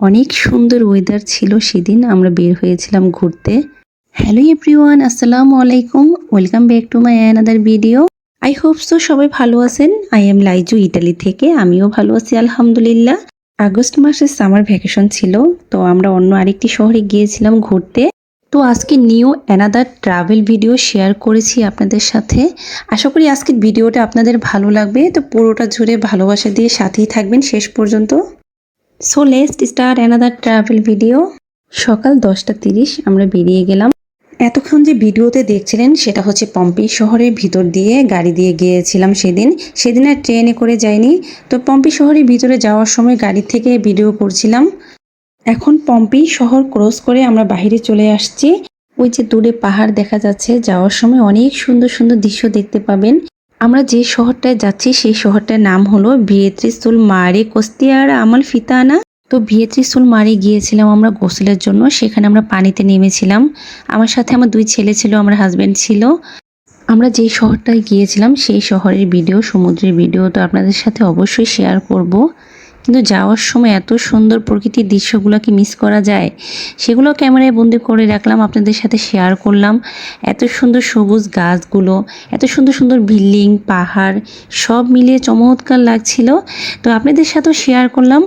অনেক সুন্দর ওয়েদার ছিল সেদিন, আমরা বের হয়েছিলাম ঘুরতে। হ্যালো এভরিওয়ান আসসালামু আলাইকুম welcome back to my another video I hope so সবাই ভালো আছেন। আই এম লাইজু ইটালি থেকে, আমিও ভালো আছি, আলহামদুলিল্লাহ। আগস্ট মাসের সামার ভ্যাকেশন ছিল, তো আমরা অন্য আরেকটি শহরে গিয়েছিলাম ঘুরতে। তো আজকে new another travel video share করেছি আপনাদের সাথে। আশা করি আজকের ভিডিওটা আপনাদের ভালো লাগবে, তো পুরোটা জুড়ে ভালোবাসা দিয়ে সাথেই থাকবেন। শেষ পর্যন্ত সো লেস্ট স্টার্ট অ্যানাদার ট্রাভেল ভিডিও সকাল দশটা তিরিশ, আমরা বেরিয়ে গেলাম। এতক্ষণ যে ভিডিওতে দেখছিলেন, সেটা হচ্ছে পম্পি শহরের ভিতর দিয়ে গাড়ি দিয়ে গিয়েছিলাম সেদিন। সেদিন আর ট্রেনে করে যাইনি। তো পম্পি শহরের ভিতরে যাওয়ার সময় গাড়ি থেকে ভিডিও করছিলাম। এখন পম্পি শহর ক্রস করে আমরা বাইরে চলে আসছি। ওই যে দূরে পাহাড় দেখা যাচ্ছে, যাওয়ার সময় অনেক সুন্দর সুন্দর দৃশ্য দেখতে পাবেন। আমরা যে শহরটায় যাচ্ছি, সেই শহরটার নাম হলো বিয়েত্রিসুল মারে কোস্তিয়ারা আমল ফিতানা। তো বিয়েত্রিসুল মারে গিয়েছিলাম আমরা গোসলের জন্য, সেখানে আমরা পানিতে নেমেছিলাম। আমার সাথে আমার দুই ছেলে ছিল, আমার হাজব্যান্ড ছিল। আমরা যে শহরটায় গিয়েছিলাম, সেই শহরের ভিডিও সমুদ্রের ভিডিও তো আপনাদের সাথে অবশ্যই শেয়ার করব। কিন্তু যাওয়ার সময় এত সুন্দর প্রকৃতির দৃশ্যগুলো কি মিস করা যায়, সেগুলো ক্যামেরায় বন্দি করে রাখলাম, আপনাদের সাথে শেয়ার করলাম। এত সুন্দর সবুজ গাছগুলো, এত সুন্দর সুন্দর বিল্ডিং, পাহাড়, সব মিলিয়ে চমৎকার লাগছিল। তো আপনাদের সাথেও শেয়ার করলাম।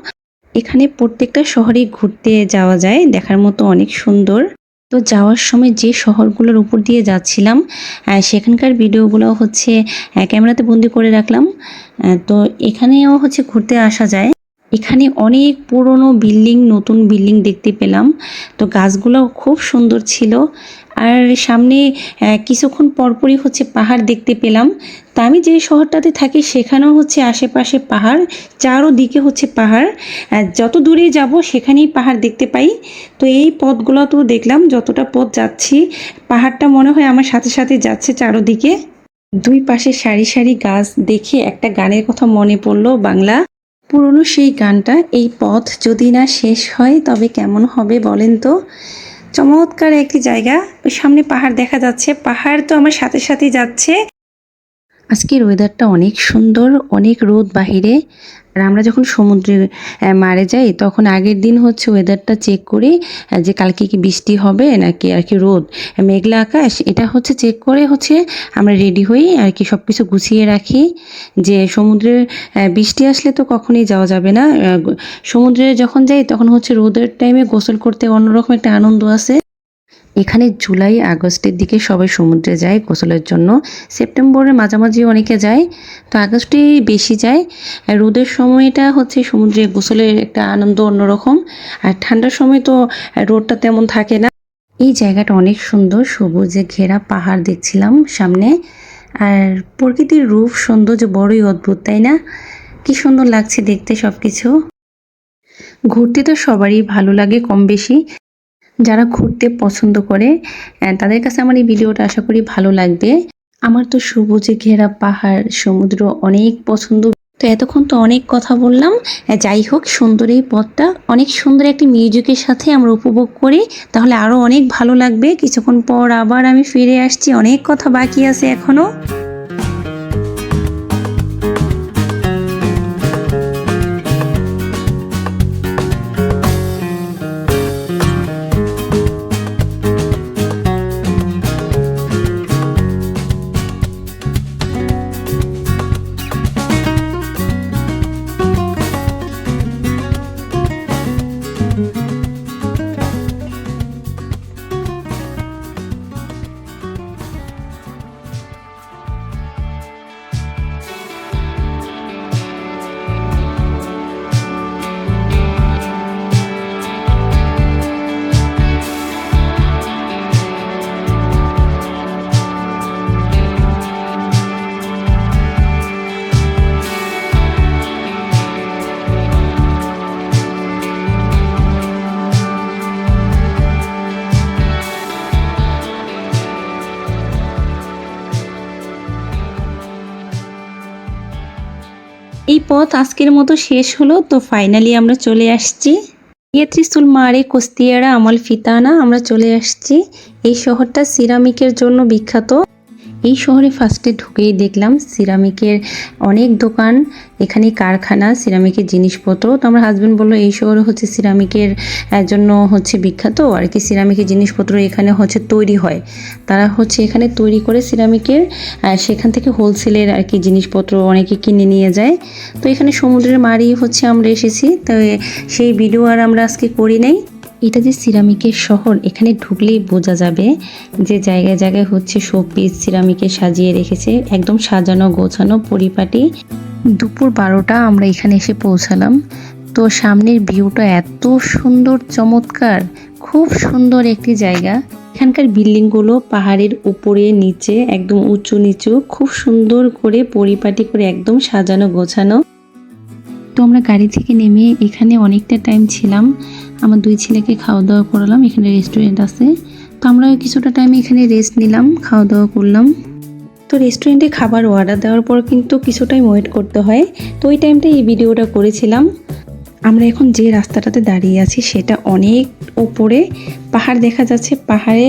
এখানে প্রত্যেকটা শহরে ঘুরতে যাওয়া যায়, দেখার মতো অনেক সুন্দর। তো যাওয়ার সময় যে শহরগুলোর উপর দিয়ে যাচ্ছিলাম সেখানকার ভিডিওগুলো হচ্ছে ক্যামেরাতে বন্দি করে রাখলাম। তো এখানেও হচ্ছে ঘুরতে আসা যায়। এখানে অনেক পুরনো বিল্ডিং, নতুন বিল্ডিং দেখতে পেলাম। তো গাছগুলো খুব সুন্দর ছিল। আর সামনে কিছুক্ষণ পরপরই হচ্ছে পাহাড় দেখতে পেলাম। তা আমি যে শহরটাতে থাকি, সেখানেও হচ্ছে আশেপাশে পাহাড়, চারোদিকে হচ্ছে পাহাড়। যত দূরে যাব, সেখানেই পাহাড় দেখতে পাই। তো এই পথগুলো তো দেখলাম যতটা পথ যাচ্ছি, পাহাড়টা মনে হয় আমার সাথে সাথে যাচ্ছে চারোদিকে। দুই পাশে সারি সারি গাছ দেখে একটা গানের কথা মনে পড়ল বাংলা। পুরনো সেই গানটা, এই পথ যদি না শেষ হয় তবে কেমন হবে বলেন তো? চমৎকার একটি জায়গা। ওই সামনে পাহাড় দেখা যাচ্ছে। পাহাড় তো আমার সাথে সাথে যাচ্ছে। আজকের ওয়েদারটা অনেক সুন্দর, অনেক রোদ বাহিরে। আর আমরা যখন সমুদ্রে মারে যাই, তখন আগের দিন হচ্ছে ওয়েদারটা চেক করি যে কালকে কি বৃষ্টি হবে নাকি আর কি রোদ। মেঘলা আকাশ, এটা হচ্ছে চেক করে হচ্ছে আমরা রেডি হই আর কি সব কিছু গুছিয়ে রাখি, যে সমুদ্রে বৃষ্টি আসলে তো কখনই যাওয়া যাবে না। সমুদ্রে যখন যাই তখন হচ্ছে রোদের টাইমে গোসল করতে অন্যরকম একটা আনন্দ আছে। এখানে জুলাই, আগস্টের দিকে সবাই সমুদ্রে যায় গোসলের জন্য। সেপ্টেম্বরের মাঝামাঝি অনেকে যায়, তো আগস্টে বেশি যায়। আর রোদের সময়টা হচ্ছে সমুদ্রে গোসলের একটা আনন্দ অন্যরকম। আর ঠান্ডার সময় তো রোদটা তেমন থাকে না। এই জায়গাটা অনেক সুন্দর, সবুজে ঘেরা পাহাড় দেখছিলাম সামনে। আর প্রকৃতির রূপ সৌন্দর্য বড়ই অদ্ভুত, তাই না? কি সুন্দর লাগছে দেখতে সব কিছু ঘুরতে তো সবারই ভালো লাগে কম বেশি। যারা ঘুরতে পছন্দ করে তাদের কাছে আমার এই ভিডিওটা আশা করি ভালো লাগবে। আমার তো সবুজে ঘেরা পাহাড়, সমুদ্র অনেক পছন্দ। তো এতক্ষণ তো অনেক কথা বললাম। যাই হোক, সুন্দর এই পথটা। অনেক সুন্দর একটি মিউজিকের সাথে আমরা উপভোগ করি। তাহলে আরও অনেক ভালো লাগবে। কিছুক্ষণ পর আবার আমি ফিরে আসছি। অনেক কথা বাকি আছে এখনও এই পথ আজকের মতো শেষ হলো, তো ফাইনালি আমরা চলে আসছি। ইয়েত্রিসুল মারে, কোস্তিয়ারা, আমাল ফিতানা, আমরা চলে আসছি। এই শহরটা সিরামিকের জন্য বিখ্যাত। এই শহরে ফার্স্টে ঢুকেই দেখলাম সিরামিকের অনেক দোকান এখানে কারখানা, সিরামিকের জিনিসপত্র। তো আমার হাজব্যান্ড বলল, এই শহরে হচ্ছে সিরামিকের জন্য হচ্ছে বিখ্যাত। আর কি সিরামিকের জিনিসপত্র এখানে হচ্ছে তৈরি হয়। তারা হচ্ছে এখানে তৈরি করে সিরামিকের সেখান থেকে হোলসেলের আর কি জিনিসপত্র অনেকে কিনে নিয়ে যায়। তো এখানে সমুদ্রের মাড়ি হচ্ছে আমরা এসেছি। তো সেই ভিডিও আর আমরা আজকে করি নাই। এটা যে সিরামিকের শহর, এখানে ঢুকলেই বোঝা যাবে যে জায়গায় জায়গায় হচ্ছে শোপিস সিরামিকে সাজিয়ে রেখেছে, একদম সাজানো গোছানো পরিপাটি। দুপুর বারোটা আমরা এখানে এসে পৌঁছালাম। তো সামনের ভিউটা এত সুন্দর, চমৎকার, খুব সুন্দর একটি জায়গা। এখানকার বিল্ডিংগুলো পাহাড়ের উপরে, নিচে, একদম উঁচু নিচু, খুব সুন্দর করে পরিপাটি করে একদম সাজানো গোছানো। তো আমরা গাড়ি থেকে নেমে এখানে অনেকটা টাইম ছিলাম। আমার দুই ছেলেকে খাওয়া দাওয়া করালাম, এখানে রেস্টুরেন্ট আছে। তো আমরা কিছুটা টাইম এখানে রেস্ট নিলাম খাওয়া দাওয়া করলাম। তো রেস্টুরেন্টে খাবার অর্ডার দেওয়ার পর কিন্তু কিছু টাইম ওয়েট করতে হয়। তো ওই টাইমটা এই ভিডিওটা করেছিলাম। আমরা এখন যে রাস্তাটাতে দাঁড়িয়ে আছি সেটা অনেক উপরে পাহাড় দেখা যাচ্ছে। পাহাড়ে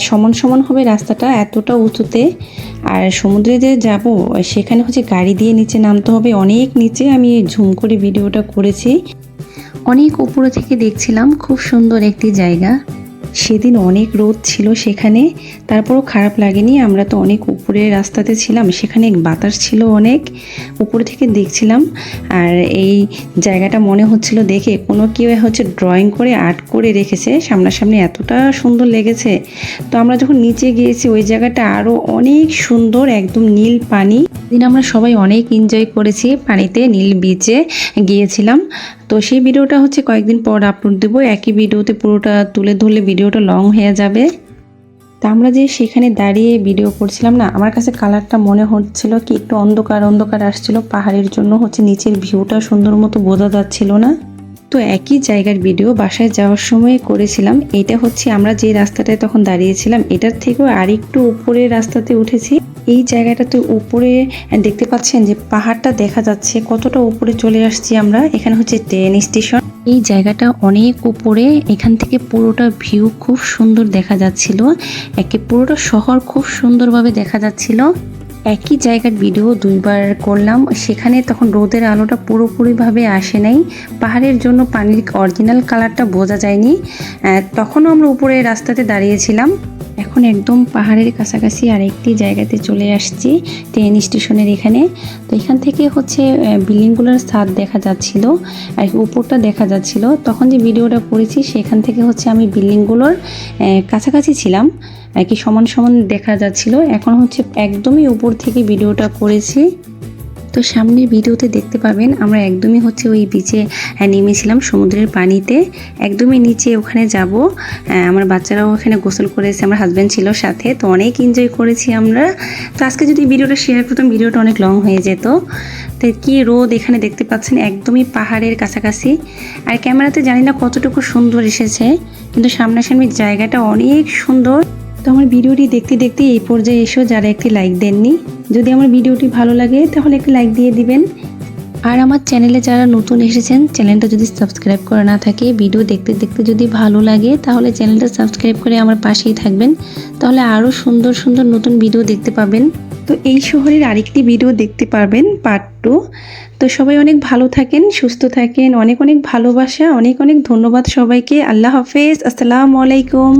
সমান সমান হবে রাস্তাটা এতটা উঁচুতে। আর সমুদ্রে যে যাব, সেখানে হচ্ছে গাড়ি দিয়ে নিচে নামতে হবে। অনেক নিচে আমি ঝুম করে ভিডিওটা করেছি। অনেক উপরে থেকে দেখছিলাম, খুব সুন্দর একটি জায়গা। সেদিন অনেক রোদ ছিল সেখানে, তারপরও খারাপ লাগেনি। আমরা তো অনেক উপরে রাস্তাতে ছিলাম, সেখানে বাতাস ছিল অনেক, উপরে থেকে দেখছিলাম। আর এই জায়গাটা মনে হচ্ছিল দেখে কোনো কেউ হচ্ছে ড্রয়িং করে আর্ট করে রেখেছে। সামনাসামনি এতটা সুন্দর লেগেছে। তো আমরা যখন নিচে গিয়েছি, ওই জায়গাটা আরও অনেক সুন্দর, একদম নীল পানি। দিন আমরা সবাই অনেক এনজয় করেছি পানিতে, নীল বিচে গিয়েছিলাম। তো সেই ভিডিওটা হচ্ছে কয়েকদিন পর আপলোড দেবো। একই ভিডিওতে পুরোটা তুলে ধরলে ভিডিওটা লং হয়ে যাবে। তা আমরা যে সেখানে দাঁড়িয়ে ভিডিও করছিলাম না, আমার কাছে কালারটা মনে হচ্ছিল কি একটু অন্ধকার অন্ধকার আসছিল, পাহাড়ের জন্য হচ্ছে নিচের ভিউটা সুন্দর মতো বোঝা যাচ্ছিল না। তো একই জায়গার ভিডিও বাসায় যাওয়ার সময় করেছিলাম। এটা হচ্ছে আমরা যে রাস্তাটায় তখন দাঁড়িয়েছিলাম, এটার থেকেও আরেকটু উপরের রাস্তাতে উঠেছি। এই জায়গাটাতে উপরে দেখতে পাচ্ছেন যে পাহাড়টা দেখা যাচ্ছে, কতটা উপরে চলে আসছি আমরা। এখানে হচ্ছে ট্রেন স্টেশন। এই জায়গাটা অনেক উপরে, এখান থেকে পুরোটা ভিউ খুব সুন্দর দেখা যাচ্ছিল। একে পুরোটা শহর খুব সুন্দরভাবে দেখা যাচ্ছিল। একই জায়গার ভিডিও দুইবার করলাম। সেখানে তখন রোদের আলোটা পুরোপুরিভাবে আসে নাই। পাহাড়ের জন্য পানির অরিজিনাল কালারটা বোঝা যায়নি। তখনও আমরা উপরে রাস্তাতে দাঁড়িয়েছিলাম। এখন একদম পাহাড়ের কাছাকাছি আরেকটি জায়গাতে চলে আসছি ট্রেন স্টেশনের এখানে। তো এখান থেকে হচ্ছে বিল্ডিংগুলোর ছাদ দেখা যাচ্ছিল, আর উপরটা দেখা যাচ্ছিল। তখন যে ভিডিওটা করেছি, সেখান থেকে হচ্ছে আমি বিল্ডিংগুলোর কাছাকাছি ছিলাম। কি সমান সমান দেখা যাচ্ছিল। এখন হচ্ছে একদমই উপর থেকে ভিডিওটা করেছি। তো সামনের ভিডিওতে দেখতে পাবেন, আমরা একদমই হচ্ছে ওই বিচে নেমেছিলাম সমুদ্রের পানিতে। একদমই নিচে ওখানে যাব। আমার বাচ্চারাও ওখানে গোসল করেছে, আমার হাজব্যান্ড ছিল সাথে, তো অনেক এনজয় করেছি আমরা। তো আজকে যদি ভিডিওটা শেয়ার করতাম, ভিডিওটা অনেক লং হয়ে যেত। তো কি রোদ এখানে দেখতে পাচ্ছেন, একদমই পাহাড়ের কাছাকাছি। আর ক্যামেরাতে জানি না কতটুকু সুন্দর এসেছে, কিন্তু সামনাসামনি জায়গাটা অনেক সুন্দর। তো আমার ভিডিওটি দেখতে দেখতে এই পর্যায়ে এসেও যারা একটি লাইক দেননি। যদি আমার ভিডিওটি ভালো লাগে, তাহলে একটি লাইক দিয়ে দিবেন। আর আমার চ্যানেলে যারা নতুন এসেছেন চ্যানেলটা যদি সাবস্ক্রাইব করে না থাকে, ভিডিও দেখতে দেখতে যদি ভালো লাগে, তাহলে চ্যানেলটা সাবস্ক্রাইব করে আমার পাশেই থাকবেন। তাহলে আরও সুন্দর সুন্দর নতুন ভিডিও দেখতে পাবেন। তো এই শহরের আরেকটি ভিডিও দেখতে পারবেন পার্ট টু তো সবাই অনেক ভালো থাকেন, সুস্থ থাকেন। অনেক অনেক ভালোবাসা, অনেক অনেক ধন্যবাদ সবাইকে। আল্লাহ হাফেজ। আসসালামু আলাইকুম।